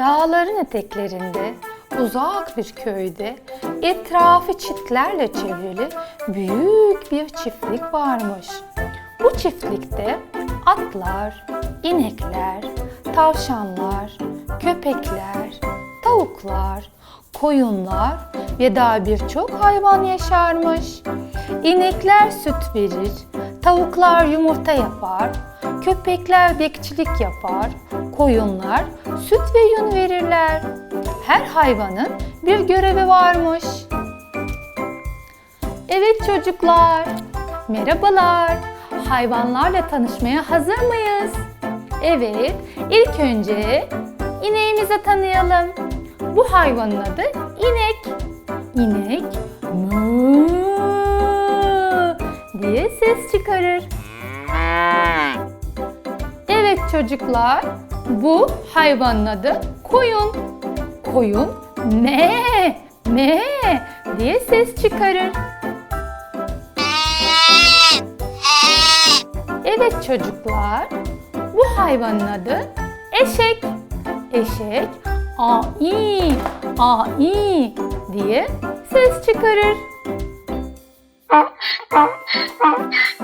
Dağların eteklerinde, uzak bir köyde, etrafı çitlerle çevrili büyük bir çiftlik varmış. Bu çiftlikte atlar, inekler, tavşanlar, köpekler, tavuklar, koyunlar ve daha birçok hayvan yaşarmış. İnekler süt verir, tavuklar yumurta yapar, köpekler bekçilik yapar, koyunlar süt ve yün verirler. Her hayvanın bir görevi varmış. Evet çocuklar, merhabalar. Hayvanlarla tanışmaya hazır mıyız? Evet, ilk önce ineğimizi tanıyalım. Bu hayvanın adı inek. İnek ses çıkarır. Evet çocuklar, bu hayvanın adı koyun. Koyun me me diye ses çıkarır. Evet çocuklar, bu hayvanın adı eşek. Eşek ai ai diye ses çıkarır.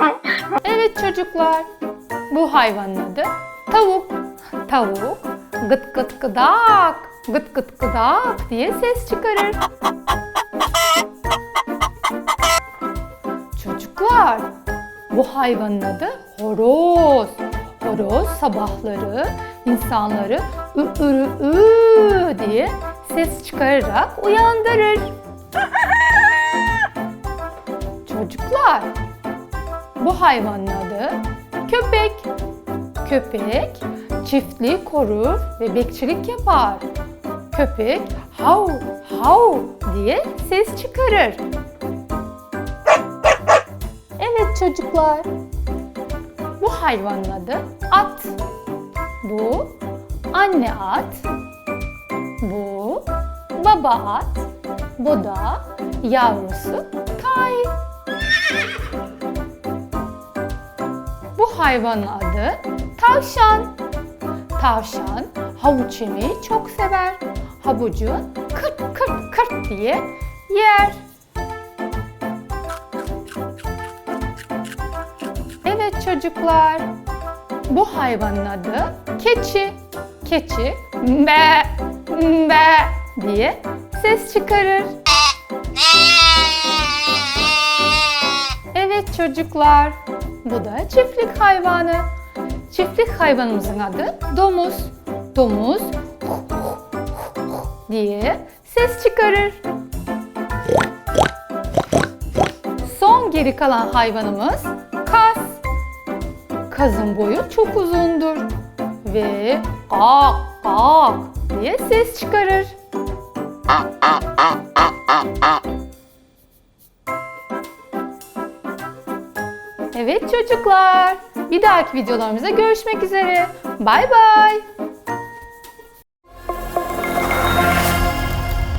Evet çocuklar, bu hayvanın adı tavuk. Tavuk gıt gıt gıdak, gıt gıt gıdak diye ses çıkarır. Çocuklar, bu hayvanın adı horoz. Horoz sabahları insanları ü ü ü diye ses çıkararak uyandırır. Çocuklar, bu hayvanın adı köpek. Köpek çiftliği korur ve bekçilik yapar. Köpek hav hav diye ses çıkarır. Evet çocuklar, bu hayvanın adı at. Bu anne at. Bu baba at. Bu da yavrusu Kay. Hayvanın adı tavşan. Tavşan havuç yemeyi çok sever. Havucu kırt kırt kırt diye yer. Evet çocuklar, bu hayvanın adı keçi. Keçi be be diye ses çıkarır. Evet çocuklar, bu da çiftlik hayvanı. Çiftlik hayvanımızın adı domuz. Domuz diye ses çıkarır. Son geri kalan hayvanımız kaz. Kazın boyu çok uzundur ve kak kak diye ses çıkarır. Evet çocuklar, bir dahaki videolarımızda görüşmek üzere. Bay bay.